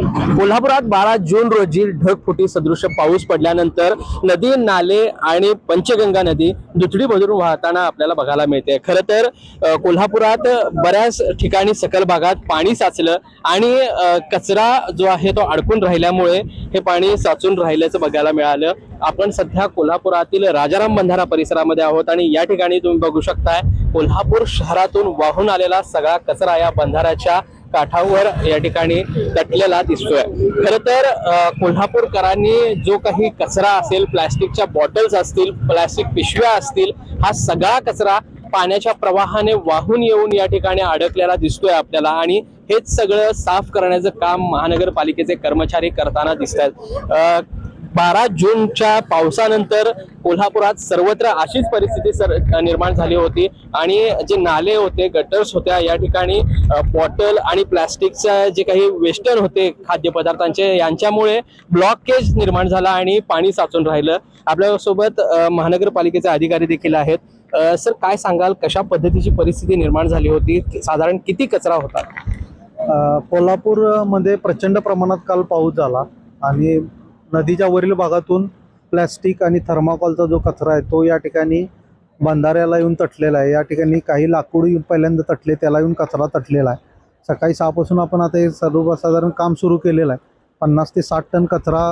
कोल्हापुरात बारा जून रोजी ढगफुटी सदृश पाऊस पडल्यानंतर नदी नाले आणि पंचगंगा नदी दुथडी भरून वाहताना आपल्याला बघायला मिळते. खरं तर कोल्हापुरात बऱ्याच ठिकाणी सकल भागात पाणी साचलं आणि कचरा जो आहे तो अडकून राहिल्यामुळे हे पाणी साचून राहिल्याचं बघायला मिळालं. आपण सध्या कोल्हापुरातील राजाराम बंधारा परिसरामध्ये आहोत आणि या ठिकाणी तुम्ही बघू शकताय कोल्हापूर शहरातून वाहून आलेला सगळा कचरा या बंधाऱ्याच्या काठावर या ठिकाणी तटलेला दिसतोय. खर तर कोल्हापूरकरांनी जो काही कचरा असेल प्लॅस्टिकच्या बॉटल्स असतील प्लॅस्टिक पिशव्या असतील हा सगळा कचरा पाण्याच्या प्रवाहाने वाहून येऊन या ठिकाणी अडकलेला दिसतोय आपल्याला आणि हेच सगळं साफ करण्याचं काम महानगरपालिकेचे कर्मचारी करताना दिसत आहेत बारा जूनच्या पावसानंतर कोल्हापुरात सर्वत्र अशीच परिस्थिती सर निर्माण झाली होती. आणि जे नाले होते गटर्स होत्या या ठिकाणी बॉटल आणि प्लॅस्टिकच्या जे काही वेस्टर्न होते खाद्यपदार्थांचे यांच्यामुळे ब्लॉकेज निर्माण झाला आणि पाणी साचून राहिलं. आपल्यासोबत महानगरपालिकेचे अधिकारी देखील आहेत. सर काय सांगाल? कशा पद्धतीची परिस्थिती निर्माण झाली होती? साधारण किती कचरा होता? कोल्हापूरमध्ये प्रचंड प्रमाणात काल पाऊस झाला आणि नदीच्या वरील भागातून प्लॅस्टिक आणि थर्माकॉलचा जो कचरा आहे तो या ठिकाणी बंधाऱ्याला येऊन तटलेला आहे. या ठिकाणी काही लाकूड येऊन पहिल्यांदा तटले त्याला येऊन कचरा तटलेला आहे. सकाळी सहापासून आपण आता हे सर्वसाधारण काम सुरू केलेलं आहे. पन्नास ते साठ टन कचरा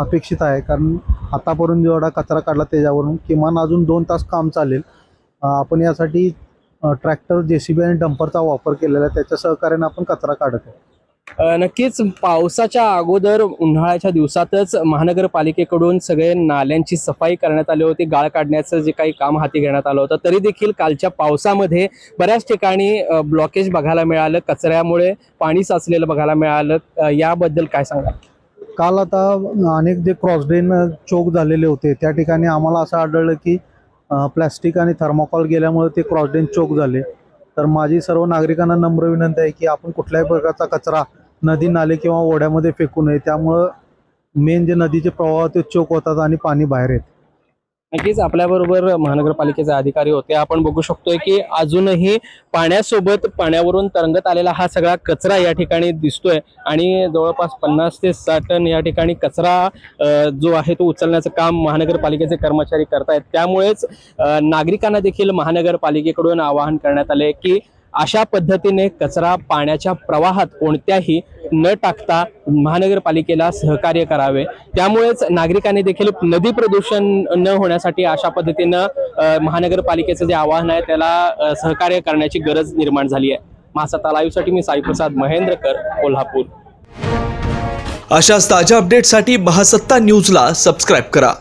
अपेक्षित आहे. कारण आतापर्यंत जेवढा कचरा काढला त्याच्यावरून किमान अजून दोन तास काम चालेल. आपण यासाठी ट्रॅक्टर जे सी बी आणि डंपरचा वापर केलेला आहे. त्याच्या सहकार्याने आपण कचरा काढत आहे नक्कीच पावसाच्या अगोदर उन्हाळ्याच्या दिवसातच महानगरपालिकेकडून सगळे नाल्यांची सफाई करण्यात आली होती. गाळ काढण्याचं जे काही काम हाती घेण्यात आलं होतं. तरी देखील कालच्या पावसामध्ये बऱ्याच ठिकाणी ब्लॉकेज बघायला मिळालं. कचऱ्यामुळे पाणी साचलेलं बघायला मिळालं. याबद्दल काय सांगा काल आता अनेक जे क्रॉसड्रेन चोक झालेले होते त्या ठिकाणी आम्हाला असं आढळलं की प्लॅस्टिक आणि थर्माकॉल गेल्यामुळे ते क्रॉसड्रेन चोक झाले. तर माझी सर्व नागरिकांना नम्र विनंती आहे की आपण कुठल्याही प्रकारचा कचरा नदी नाले किंवा ओढ्यामध्ये फेकू नये. त्यामुळं मेन जे नदीचे प्रवाह ते चोक होतात आणि पाणी बाहेर येते. नक्कीच आपल्याबरोबर महानगरपालिकेचे अधिकारी होते. आपण बघू शकतोय की अजूनही पाण्यासोबत पाण्यावरून तरंगत आलेला हा सगळा कचरा या ठिकाणी दिसतोय. आणि जवळपास पन्नास ते साठ टन या ठिकाणी कचरा जो आहे तो उचलण्याचं काम महानगरपालिकेचे कर्मचारी करतायत. त्यामुळेच नागरिकांना देखील महानगरपालिकेकडून आवाहन करण्यात आले की अशा पद्धतीने कचरा पाण्याच्या प्रवाहात कोणत्याही न टाकता महानगरपालिकेला सहकार्य करावे. त्यामुळेच नागरिकांनी देखील नदी प्रदूषण न होण्यासाठी अशा पद्धतीनं महानगरपालिकेचं जे आवाहन आहे त्याला सहकार्य करण्याची गरज निर्माण झाली आहे. महासत्ता लाईव्हसाठी मी साईप्रसाद महेंद्रकर कोल्हापूर. अशाच ताज्या अपडेटसाठी महासत्ता न्यूजला सबस्क्राईब करा.